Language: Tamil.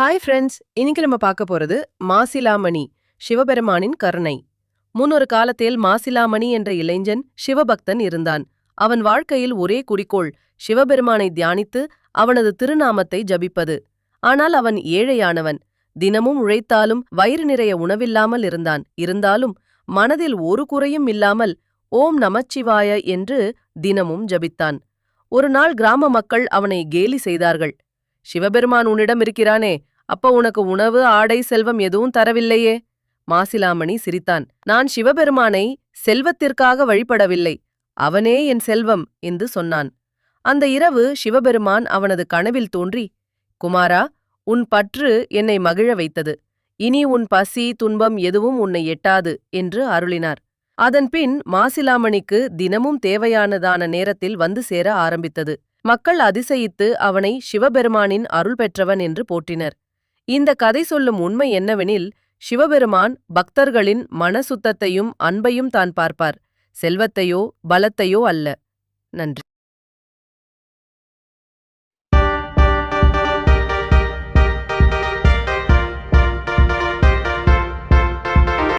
ஹாய் ஃப்ரெண்ட்ஸ் இன்னைக்கு நம்ம பார்க்க போறது மாசிலாமணி சிவபெருமானின் கருணை. முன்னொரு காலத்தில் மாசிலாமணி என்ற இளைஞன் சிவபக்தன் இருந்தான். அவன் வாழ்க்கையில் ஒரே குறிக்கோள் சிவபெருமானை தியானித்து அவனது திருநாமத்தை ஜபிப்பது. ஆனால் அவன் ஏழையானவன். தினமும் உழைத்தாலும் வயிறு நிறைய உணவில்லாமல் இருந்தான். இருந்தாலும் மனதில் ஒரு குறையும் இல்லாமல் ஓம் நமச்சிவாய என்று தினமும் ஜபித்தான். ஒரு நாள் கிராம மக்கள் அவனை கேலி செய்தார்கள். சிவபெருமான் உன்னிடம் இருக்கிறானே அப்ப உனக்கு உணவு ஆடை செல்வம் எதுவும் தரவில்லையே? மாசிலாமணி சிரித்தான். நான் சிவபெருமானை செல்வத்திற்காக வழிபடவில்லை. அவனே என் செல்வம் என்று சொன்னான். அந்த இரவு சிவபெருமான் அவனது கனவில் தோன்றி குமாரா உன் பற்று என்னை மகிழ வைத்தது. இனி உன் பசி துன்பம் எதுவும் உன்னை எட்டாது என்று அருளினார். அதன்பின் மாசிலாமணிக்கு தினமும் தேவையானதான நேரத்தில் வந்து சேர ஆரம்பித்தது. மக்கள் அதிசயித்து அவனை சிவபெருமானின் அருள் பெற்றவன் என்று போற்றினர். இந்த கதை சொல்லும் உண்மை என்னவெனில் சிவபெருமான் பக்தர்களின் மனசுத்தத்தையும் அன்பையும் தான் பார்ப்பார். செல்வத்தையோ பலத்தையோ அல்ல. நன்றி.